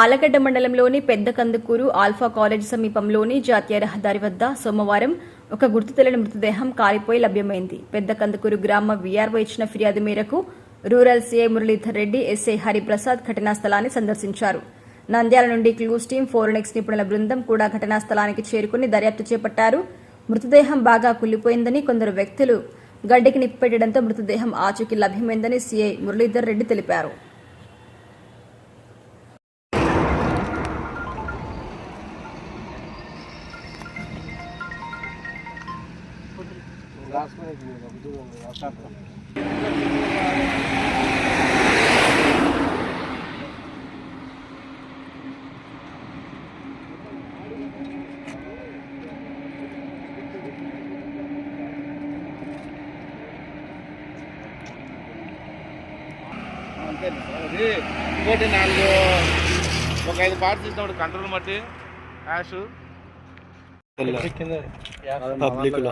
ఆలగడ్డ మండలంలోని పెద్ద Kandukur alpha college సమీపంలోని జాతీయ రహదారి వద్ద సోమవారం ఒక గుర్తు తెలియని మృతదేహం కాలిపోయి లభ్యమైంది. పెద్ద కందుకూరు గ్రామ వీఆర్ఓ ఇచ్చిన ఫిర్యాదు మేరకు rural CI Muralidhar Reddy SI Hariprasad ఘటనా స్థలాన్ని సందర్శించారు. నంద్యాల నుండి క్లూస్ టీం ఫోరెనిక్స్ నిపుణుల బృందం కూడా ఘటనా స్థలానికి చేరుకుని దర్యాప్తు చేపట్టారు. మృతదేహం బాగా కుళ్ళిపోయిందని కొందరు వ్యక్తులు గడ్డికి నిప్పెట్టడంతో మృతదేహం ఆచూకీ లభ్యమైందని సీఐ మురళీధర్ రెడ్డి తెలిపారు. అంతే అది ఇంకోటి నాలుగు ఒక ఐదు పార్ట్స్ ఇచ్చినప్పుడు కంట్రోల్ బట్టి యాష్ పబ్లిక్ లో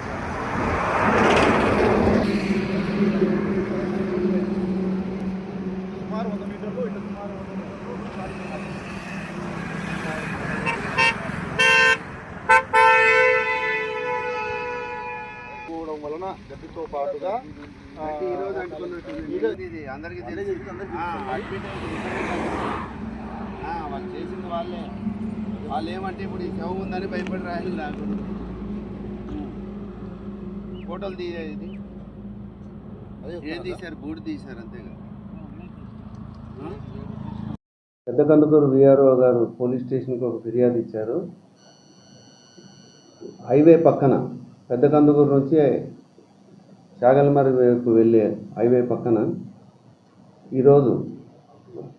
గడ్డితో పాటుగా ఇది. అందరికీ తెలిసి వాళ్ళు చేసింది వాళ్ళే. వాళ్ళు ఏమంటే ఇప్పుడు ఈ శవం ఉందని భయపడి రాయాలి నాకు. ఫోటోలు తీయ ఇది. ఏం తీశారు? బూడి తీశారు అంతేగా. పెద్ద కందుకూరు విఆర్ఓ గారు పోలీస్ స్టేషన్కి ఒక ఫిర్యాదు ఇచ్చారు. హైవే పక్కన పెద్ద కందుకూరు నుంచి చాగల్మరి వైపు వెళ్ళే హైవే పక్కన ఈరోజు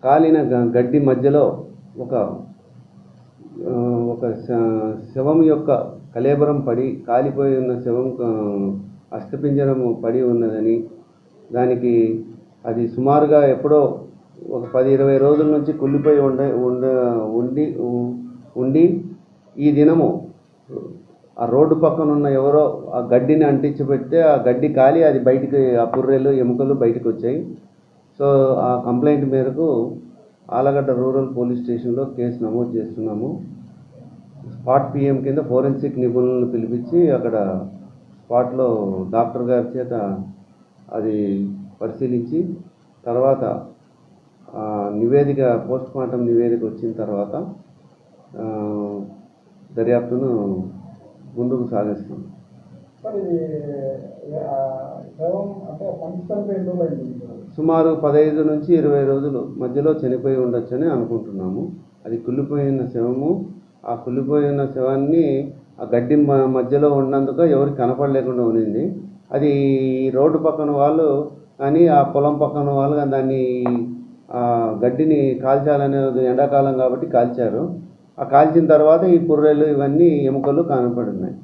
కాలిన గడ్డి మధ్యలో ఒక ఒక శ- శవం యొక్క కలేబరం పడి కాలిపోయి ఉన్న శవం ఆ, పడి ఉన్నదని దానికి అది సుమారుగా ఎప్పుడో ఒక పది ఇరవై రోజుల నుంచి కుళ్ళిపోయి ఉండ ఉండ ఉండి ఉండి ఈ దినము ఆ రోడ్డు పక్కన ఉన్న ఎవరో ఆ గడ్డిని అంటించి పెడితే ఆ గడ్డి కాలి అది బయటికి ఆ పుర్రెలు ఎముకలు బయటకు వచ్చాయి. సో ఆ కంప్లైంట్ మేరకు ఆలగడ్డ రూరల్ పోలీస్ స్టేషన్లో కేసు నమోదు చేస్తున్నాము. స్పాట్ పిఎం కింద ఫోరెన్సిక్ నిపుణులను పిలిపించి అక్కడ స్పాట్లో డాక్టర్ గారి చేత అది పరిశీలించి తర్వాత ఆ, నివేదిక పోస్ట్ మార్టం నివేదిక వచ్చిన తర్వాత దర్యాప్తును ముందుకు అయింది సుమారు పదహైదు నుంచి ఇరవై రోజులు మధ్యలో చనిపోయి ఉండొచ్చని అనుకుంటున్నాము. అది కుళ్ళిపోయిన శవము. ఆ కుళ్ళిపోయిన శవాన్ని ఆ గడ్డి మధ్యలో ఉన్నందుకు ఎవరికి కనపడలేకుండా ఉన్నింది. అది రోడ్డు పక్కన వాళ్ళు కానీ ఆ పొలం పక్కన వాళ్ళు కానీ దాన్ని ఆ గడ్డిని కాల్చాలనే ఎండాకాలం కాబట్టి కాల్చారు. ఆ కాల్చిన తర్వాత ఈ కుర్రెలు ఇవన్నీ ఎముకలు కనపడున్నాయి.